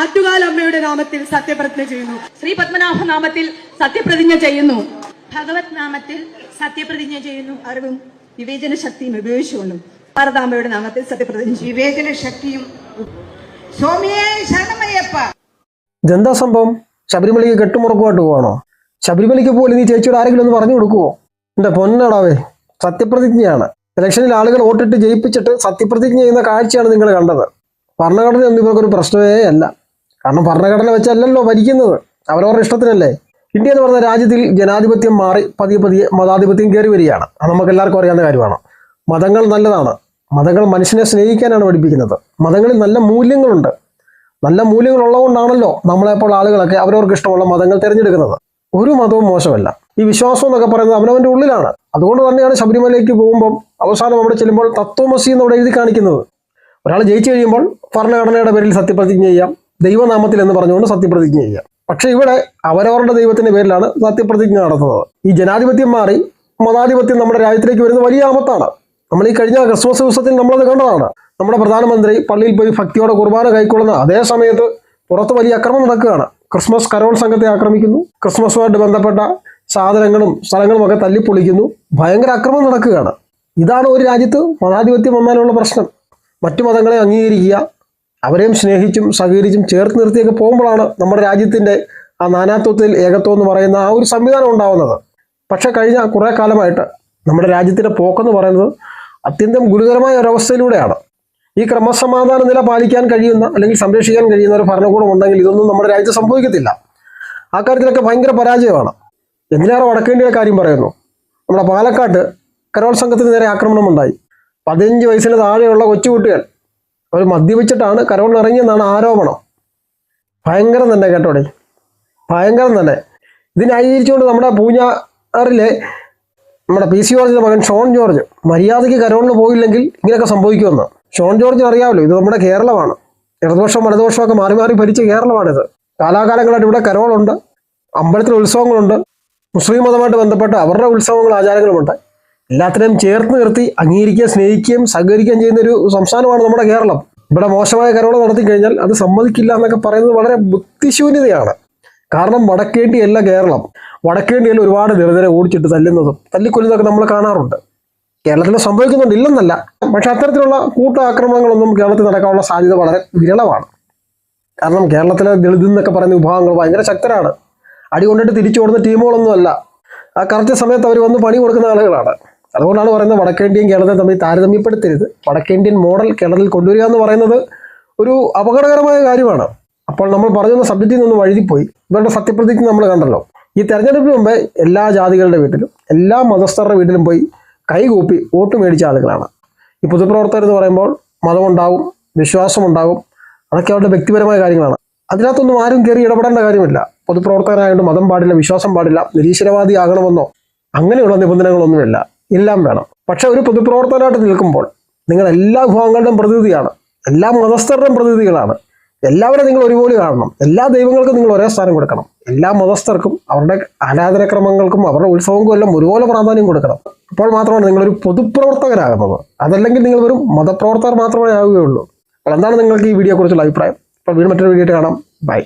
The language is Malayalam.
ആറ്റുകാൽ അമ്മയുടെ നാമത്തിൽ സത്യപ്രതിജ്ഞ ചെയ്യുന്നു. ശ്രീ പത്മനാഭ നാമത്തിൽ സത്യപ്രതിജ്ഞ ചെയ്യുന്നു. ഭഗവത് നാമത്തിൽ സത്യപ്രതിജ്ഞ ചെയ്യുന്നു. അറിവും വിവേചന ശക്തിയും ഉപയോഗിച്ചുകൊണ്ടും ഭാരതാംബയുടെ നാമത്തിൽ സത്യപ്രതിജ്ഞ ചെയ്യുന്നു. വിവേചന ശക്തിയും സ്വാമിയെ ശരണമയ്യപ്പ. ഇതെന്താ സംഭവം? ശബരിമലയ്ക്ക് കെട്ടുമുറക്കുമായിട്ട് പോവാണോ? ശബരിമലയ്ക്ക് പോലും നീ ചേച്ചിയോട് ആരെങ്കിലും ഒന്ന് പറഞ്ഞു കൊടുക്കുവോ? എന്റെ പൊന്നടാവേ സത്യപ്രതിജ്ഞയാണ്. ഇലക്ഷനിൽ ആളുകൾ വോട്ടിട്ട് ജയിപ്പിച്ചിട്ട് സത്യപ്രതിജ്ഞ ചെയ്യുന്ന കാഴ്ചയാണ് നിങ്ങൾ കണ്ടത്. ഭരണഘടന ഒന്നും ഇവർക്കൊരു പ്രശ്നമേ അല്ല. കാരണം ഭരണഘടന വെച്ചല്ലല്ലോ ഭരിക്കുന്നത്. അവരവരുടെ ഇഷ്ടത്തിനല്ലേ? ഇന്ത്യ എന്ന് പറഞ്ഞ രാജ്യത്തിൽ ജനാധിപത്യം മാറി പതിയെ പതിയെ മതാധിപത്യം കയറി വരികയാണ്. അത് നമുക്ക് എല്ലാവർക്കും അറിയാവുന്ന കാര്യമാണ്. മതങ്ങൾ നല്ലതാണ്. മതങ്ങൾ മനുഷ്യനെ സ്നേഹിക്കാനാണ് പഠിപ്പിക്കുന്നത്. മതങ്ങളിൽ നല്ല മൂല്യങ്ങളുണ്ട്. നല്ല മൂല്യങ്ങൾ ഉള്ളതുകൊണ്ടാണല്ലോ നമ്മളെപ്പോൾ ആളുകളൊക്കെ അവരവർക്ക് ഇഷ്ടമുള്ള മതങ്ങൾ തിരഞ്ഞെടുക്കുന്നത്. ഒരു മതവും മോശമല്ല. ഈ വിശ്വാസം എന്നൊക്കെ പറയുന്നത് അവനവന്റെ ഉള്ളിലാണ്. അതുകൊണ്ട് തന്നെയാണ് ശബരിമലയ്ക്ക് പോകുമ്പോൾ അവസാനം അവിടെ ചെല്ലുമ്പോൾ തത്വമസി എന്നവിടെ എഴുതി കാണിക്കുന്നത്. ഒരാൾ ജയിച്ചു കഴിയുമ്പോൾ ഭരണഘടനയുടെ പേരിൽ സത്യപ്രതിജ്ഞ ചെയ്യാം. ദൈവനാമത്തിൽ എന്ന് പറഞ്ഞുകൊണ്ട് സത്യപ്രതിജ്ഞ ചെയ്യാം. പക്ഷേ ഇവിടെ അവരവരുടെ ദൈവത്തിന്റെ പേരിലാണ് സത്യപ്രതിജ്ഞ നടത്തുന്നത്. ഈ ജനാധിപത്യം മാറി മതാധിപത്യം നമ്മുടെ രാജ്യത്തിലേക്ക് വരുന്നത് വലിയ ആപത്താണ്. നമ്മൾ ഈ കഴിഞ്ഞ ക്രിസ്മസ് ദിവസത്തിൽ നമ്മളത് കണ്ടതാണ്. നമ്മുടെ പ്രധാനമന്ത്രി പള്ളിയിൽ പോയി ഭക്തിയോടെ കുർബാന കൈക്കൊള്ളുന്ന അതേ സമയത്ത് പുറത്ത് വലിയ അക്രമം നടക്കുകയാണ്. ക്രിസ്മസ് കരോൾ സംഘത്തെ ആക്രമിക്കുന്നു. ക്രിസ്മസുമായിട്ട് ബന്ധപ്പെട്ട സാധനങ്ങളും സ്ഥലങ്ങളും ഒക്കെ തല്ലിപ്പൊളിക്കുന്നു. ഭയങ്കര അക്രമം നടക്കുകയാണ്. ഇതാണ് ഒരു രാജ്യത്ത് മതാധിപത്യം വന്നാലുള്ള പ്രശ്നം. മറ്റു മതങ്ങളെ അംഗീകരിക്കുക അവരെയും സ്നേഹിച്ചും സഹകരിച്ചും ചേർത്ത് നിർത്തിയൊക്കെ പോകുമ്പോഴാണ് നമ്മുടെ രാജ്യത്തിന്റെ ആ നാനാത്വത്തിൽ ഏകത്വം എന്ന് പറയുന്ന ആ ഒരു സംവിധാനം ഉണ്ടാവുന്നത്. പക്ഷേ കഴിഞ്ഞ കുറേ കാലമായിട്ട് നമ്മുടെ രാജ്യത്തിന്റെ പോക്കെന്ന് പറയുന്നത് അത്യന്തം ഗുരുതരമായ ഒരവസ്ഥയിലൂടെയാണ് ഈ ക്രമസമാധാന നില പാലിക്കാൻ കഴിയുന്ന അല്ലെങ്കിൽ സംരക്ഷിക്കാൻ കഴിയുന്ന ഒരു ഭരണകൂടം ഉണ്ടെങ്കിൽ ഇതൊന്നും നമ്മുടെ രാജ്യത്ത് സംഭവിക്കത്തില്ല. ആ കാര്യത്തിലൊക്കെ ഭയങ്കര പരാജയമാണ്. എന്തിനേറെ വടക്കേണ്ടിയ കാര്യം പറയുന്നു. നമ്മുടെ പാലക്കാട്ട് കരോൾ സംഘത്തിന് നേരെ ആക്രമണമുണ്ടായി. പതിനഞ്ച് വയസ്സിന് താഴെയുള്ള കൊച്ചുകുട്ടികൾ അവർ മദ്യപിച്ചിട്ടാണ് കരോളിൽ ഇറങ്ങിയെന്നാണ് ആരോപണം. ഭയങ്കരം തന്നെ കേട്ടോടെ ഭയങ്കരം തന്നെ. ഇതിനായിരിച്ചുകൊണ്ട് നമ്മുടെ പൂഞ്ഞാറിലെ നമ്മുടെ പി സി ജോർജിന്റെ മകൻ ഷോൺ ജോർജ് മര്യാദയ്ക്ക് കരോളിന് പോയില്ലെങ്കിൽ ഇങ്ങനെയൊക്കെ സംഭവിക്കുമെന്ന്. ഷോൺ ജോർജിന് അറിയാമല്ലോ ഇത് നമ്മുടെ കേരളമാണ്. ഇടതുപക്ഷം വലതുപക്ഷമൊക്കെ മാറി മാറി ഭരിച്ച കേരളമാണിത്. കാലാകാലങ്ങളായിട്ട് ഇവിടെ കരോളുണ്ട് അമ്പലത്തിലെ ഉത്സവങ്ങളുണ്ട് മുസ്ലിം മതമായിട്ട് ബന്ധപ്പെട്ട് അവരുടെ ഉത്സവങ്ങളും ആചാരങ്ങളുമുണ്ട്. എല്ലാത്തിനെയും ചേർത്ത് നിർത്തി അംഗീകരിക്കുകയും സ്നേഹിക്കുകയും സഹകരിക്കുകയും ചെയ്യുന്ന ഒരു സംസ്ഥാനമാണ് നമ്മുടെ കേരളം. ഇവിടെ മോശമായ കരോള നടത്തി കഴിഞ്ഞാൽ അത് സമ്മതിക്കില്ല എന്നൊക്കെ പറയുന്നത് വളരെ ബുദ്ധിശൂന്യതയാണ്. കാരണം വടക്കേണ്ടിയല്ല കേരളം. വടക്കേണ്ടിയല്ല ഒരുപാട് ദരിദ്രരെ ഓടിച്ചിട്ട് തല്ലുന്നതും തല്ലിക്കൊല്ലുന്നതൊക്കെ നമ്മൾ കാണാറുണ്ട്. കേരളത്തിൽ സംഭവിക്കുന്നുണ്ട് ഇല്ലെന്നല്ല. പക്ഷെ അത്തരത്തിലുള്ള കൂട്ടാക്രമണങ്ങളൊന്നും കേരളത്തിൽ നടക്കാനുള്ള സാധ്യത വളരെ വിരളമാണ്. കാരണം കേരളത്തിലെ ദളിത് എന്നൊക്കെ പറയുന്ന വിഭാഗങ്ങൾ ഭയങ്കര ശക്തരാണ്. അടി കൊണ്ടിട്ട് തിരിച്ചു കൊടുക്കുന്ന ടീമുകളൊന്നുമല്ല. ആ കറക്റ്റ് സമയത്ത് അവർ വന്ന് പണി കൊടുക്കുന്ന ആളുകളാണ്. അതുകൊണ്ടാണ് പറയുന്നത് വടക്കേന്ത്യയും കേരളത്തെ തമ്മിൽ താരതമ്യപ്പെടുത്തരുത്. വടക്കേന്ത്യൻ മോഡൽ കേരളത്തിൽ കൊണ്ടുവരിക എന്ന് പറയുന്നത് ഒരു അപകടകരമായ കാര്യമാണ്. അപ്പോൾ നമ്മൾ പറഞ്ഞ സബ്ജക്റ്റിൽ നിന്ന് വഴുതിപ്പോയി. ഇവരുടെ സത്യപ്രതിജ്ഞ നമ്മൾ കണ്ടല്ലോ. ഈ തെരഞ്ഞെടുപ്പിന് മുമ്പ് എല്ലാ ജാതികളുടെ വീട്ടിലും എല്ലാ മതസ്ഥരുടെ വീട്ടിലും പോയി കൈകൂപ്പി വോട്ട് മേടിച്ച ആളുകളാണ്. ഈ പൊതുപ്രവർത്തകർ എന്ന് പറയുമ്പോൾ മതമുണ്ടാവും വിശ്വാസമുണ്ടാകും അതൊക്കെ അവരുടെ വ്യക്തിപരമായ കാര്യങ്ങളാണ്. അതിനകത്തൊന്നും ആരും കയറി ഇടപെടേണ്ട കാര്യമില്ല. പൊതുപ്രവർത്തകനായതുകൊണ്ട് മതം പാടില്ല വിശ്വാസം പാടില്ല നിരീശ്വരവാദി ആകണമെന്നോ അങ്ങനെയുള്ള നിബന്ധനകളൊന്നുമില്ല. എല്ലാം വേണം. പക്ഷെ ഒരു പൊതുപ്രവർത്തകനായിട്ട് നിൽക്കുമ്പോൾ നിങ്ങൾ എല്ലാ വിഭാഗങ്ങളുടെയും പ്രതിനിധിയാണ്. എല്ലാ മതസ്ഥരുടെയും പ്രതിനിധികളാണ്. എല്ലാവരും നിങ്ങൾ ഒരുപോലെ കാണണം. എല്ലാ ദൈവങ്ങൾക്കും നിങ്ങൾ ഒരേ സ്ഥാനം കൊടുക്കണം. എല്ലാ മതസ്ഥർക്കും അവരുടെ ആരാധനക്രമങ്ങൾക്കും അവരുടെ ഉത്സവങ്ങൾക്കും എല്ലാം ഒരുപോലെ പ്രാധാന്യം കൊടുക്കണം. അപ്പോൾ മാത്രമാണ് നിങ്ങളൊരു പൊതുപ്രവർത്തകരാകുന്നത്. അതല്ലെങ്കിൽ നിങ്ങൾ വെറും മതപ്രവർത്തകർ മാത്രമേ ആവുകയുള്ളൂ. അപ്പോൾ എന്താണ് നിങ്ങൾക്ക് ഈ വീഡിയോയെക്കുറിച്ചുള്ള അഭിപ്രായം? അപ്പോൾ വീണ്ടും മറ്റൊരു വീഡിയോ കാണാം. ബൈ.